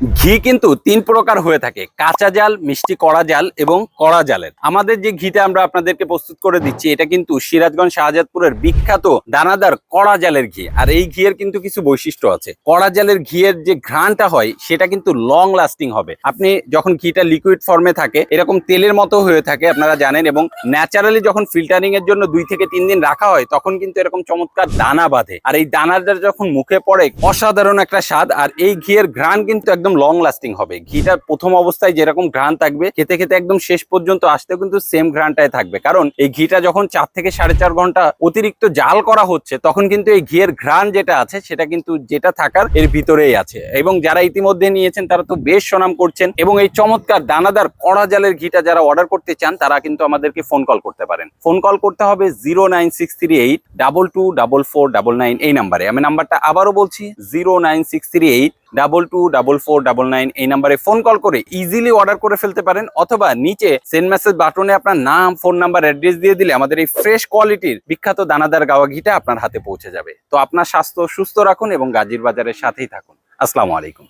ঘি কিন্তু তিন প্রকার হয়ে থাকে, কাঁচা জাল, মিষ্টি কড়া জাল এবং কড়া জালের। আমাদের যে ঘিটা আমরা আপনাদেরকে প্রস্তুত করে দিচ্ছি, এটা কিন্তু সিরাজগঞ্জ শাহজাদপুরের বিখ্যাত দানাদার কড়া জালের ঘি। আর এই ঘিয়ের কিন্তু কিছু বৈশিষ্ট্য আছে। কড়া জালের ঘিয়ের যে ঘ্রাণটা হয়, সেটা কিন্তু লং লাস্টিং হবে। আপনি যখন ঘিটা লিকুইড ফর্মে থাকে, এরকম তেলের মতো হয়ে থাকে, আপনারা জানেন, এবং ন্যাচারালি যখন ফিল্টারিং এর জন্য দুই থেকে তিন দিন রাখা হয়, তখন কিন্তু এরকম চমৎকার দানা বাঁধে। আর এই দানাটা যখন মুখে পড়ে, অসাধারণ একটা স্বাদ, আর এই ঘিয়ের ঘ্রাণ কিন্তু একদম লং লাস্টিং হবে। ঘিটা প্রথম অবস্থায় যেরকম ঘ্রাণ থাকবে, খেতে খেতে একদম শেষ পর্যন্ত আসতেও কিন্তু সেম ঘ্রাণটাই থাকবে। কারণ এই ঘিটা যখন চার থেকে সাড়ে চার ঘণ্টা অতিরিক্ত জাল করা হচ্ছে, তখন কিন্তু এই ঘিয়ের ঘ্রাণ যেটা আছে, সেটা কিন্তু যেটা থাকার এর ভিতরেই আছে। এবং যারা ইতিমধ্যে নিয়েছেন, তারা তো বেশ সুনাম করছেন। এবং এই চমৎকার দানাদার কড়া জালের ঘিটা যারা অর্ডার করতে চান, তারা কিন্তু আমাদেরকে ফোন কল করতে পারেন। ফোন কল করতে হবে zero nine six three eight double two double four double nine এই নাম্বারে আমি নাম্বারটা আবারও বলছি zero nine six three eight double two double four double nine এই নাম্বারে ফোন কল করে ইজিলি অর্ডার করে ফেলতে পারেন, অথবা নিচে সেন্ড মেসেজ বাটনে আপনার নাম ফোন নাম্বার অ্যাড্রেস দিয়ে দিলে আমাদের এই ফ্রেশ কোয়ালিটির বিখ্যাত দানাদার গাওয়া ঘিটা আপনার হাতে পৌঁছে যাবে। তো আপনার স্বাস্থ্য সুস্থ রাখুন এবং গাজীর বাজারের সাথেই থাকুন। আসসালামু আলাইকুম।